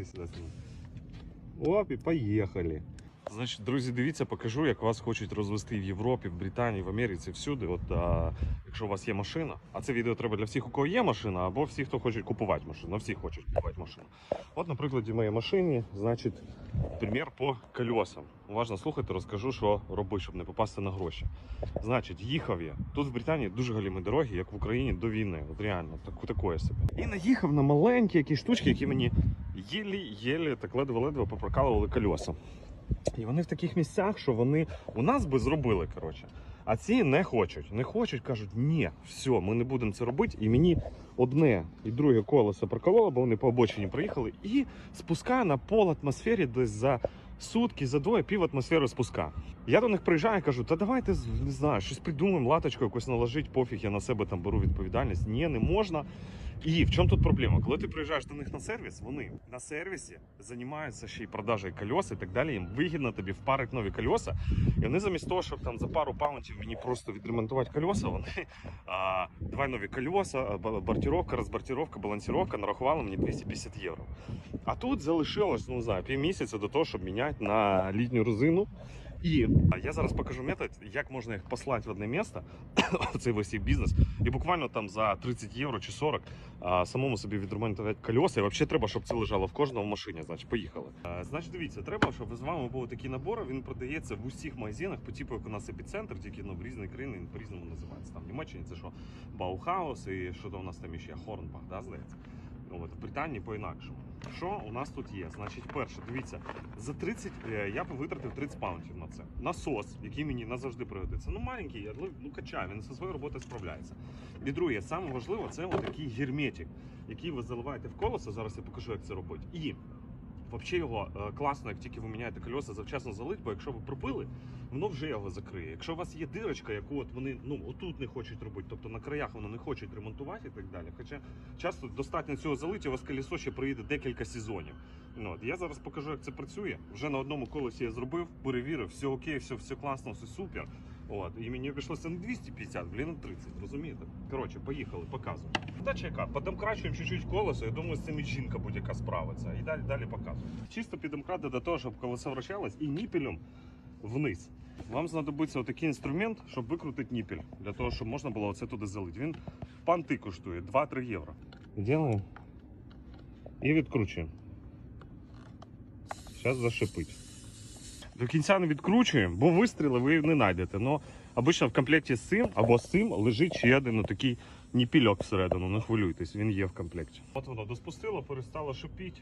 Іди сюди сюди. Оп, і поїхали. Значить, друзі, дивіться, покажу, як вас хочуть розвести в Європі, в Британії, в Америці, всюди. От а, якщо у вас є машина, а це відео треба для всіх, у кого є машина, або всі, хто хочуть купувати машину. Ну, всі хочуть купувати машину. От, на прикладі моєї машині, значить, примір по колесам. Уважно слухайте, розкажу, що робити, щоб не попасти на гроші. Значить, їхав я. Тут в Британії дуже галіми дороги, як в Україні до війни. От реально, так, такое собі. І наїхав на маленькі якісь штучки, які мені єлі-єлі так ледве-ледве попрокалували колеса. І вони в таких місцях, що вони у нас би зробили, коротше. А ці не хочуть. Не хочуть, кажуть, ні, все, ми не будемо це робити. І мені одне і друге колесо прокололо, бо вони по обочині приїхали, і спускає на пол атмосфері десь за сутки, за двоє пів атмосфери спуска. Я до них приїжджаю і кажу, та давайте не знаю, щось придумаємо, латочку якось наложить, пофіг, я на себе там беру відповідальність. Ні, не можна. І в чому тут проблема? Коли ти приїжджаєш до них на сервіс, вони на сервісі займаються ще й продажею кольос і так далі. Їм вигідно тобі впарити нові кольоса. І вони замість того, щоб там за пару паунтів мені просто відремонтувати кольоса, вони а, давай нові кольоса, а, ба- бортировка, розбортировка, нарахували мені 250 євро. А тут залишилось, ну не знаю, півмісяця до того, щоб міняти на літню резину. І я зараз покажу метод, як можна їх послати в одне місце, цей весь їх бізнес, і буквально там за 30 євро чи 40 а, самому собі відремонтувати кольоса. І взагалі треба, щоб це лежало в кожному машині. Значить, поїхали. Значить, дивіться, треба, щоб з вами був такий набор. Він продається в усіх магазинах, по типу, як у нас епіцентр, тільки ну, в різні країни по-різному називається. Там в Німеччині це що Баухаус і що то у нас там ще Хорнбах, да, здається. От, в Британії по-інакшому. Що у нас тут є? Значить, перше, дивіться, за 30 е, я витратив 30 паунтів на це. Насос, який мені назавжди пригодиться. Ну, маленький, але ну качає, він зі своєю роботою справляється. І друге, саме важливо, це отакий герметик, який ви заливаєте в колесо. Зараз я покажу, як це робити. І взагалі його е, класно, як тільки ви міняєте кольоса, завчасно залить, бо якщо ви пробили, воно вже його закриє. Якщо у вас є дирочка, яку от вони ну отут не хочуть робити, тобто на краях воно не хочуть ремонтувати і так далі. Хоча часто достатньо цього залиття, у вас колесо ще проїде декілька сезонів. Ну, от, я зараз покажу, як це працює. Вже на одному колесі я зробив, перевірив, все окей, все, все класно, все супер. От, і мені обійшлося не 250, блін, а 30, розумієте? Коротше, поїхали, показую. Задача яка? Подемкрачуємо чуть-чуть колесо, я думаю, з цим і жінка будь-яка справиться. І далі, далі показую. Чисто підемкрати до того, щоб колесо вращалось, і ніпелем вниз. Вам знадобиться отакий інструмент, щоб викрутити ніпель, для того, щоб можна було оце туди залити. Він панти коштує 2-3 євро. Ділаємо і відкручуємо. Зараз зашипить. До кінця не відкручуємо, бо вистріли ви не знайдете. Но обично в комплекті з цим або з цим лежить ще один такий ніпільок всередину. Не хвилюйтесь, він є в комплекті. От воно доспустило, перестало шипіти.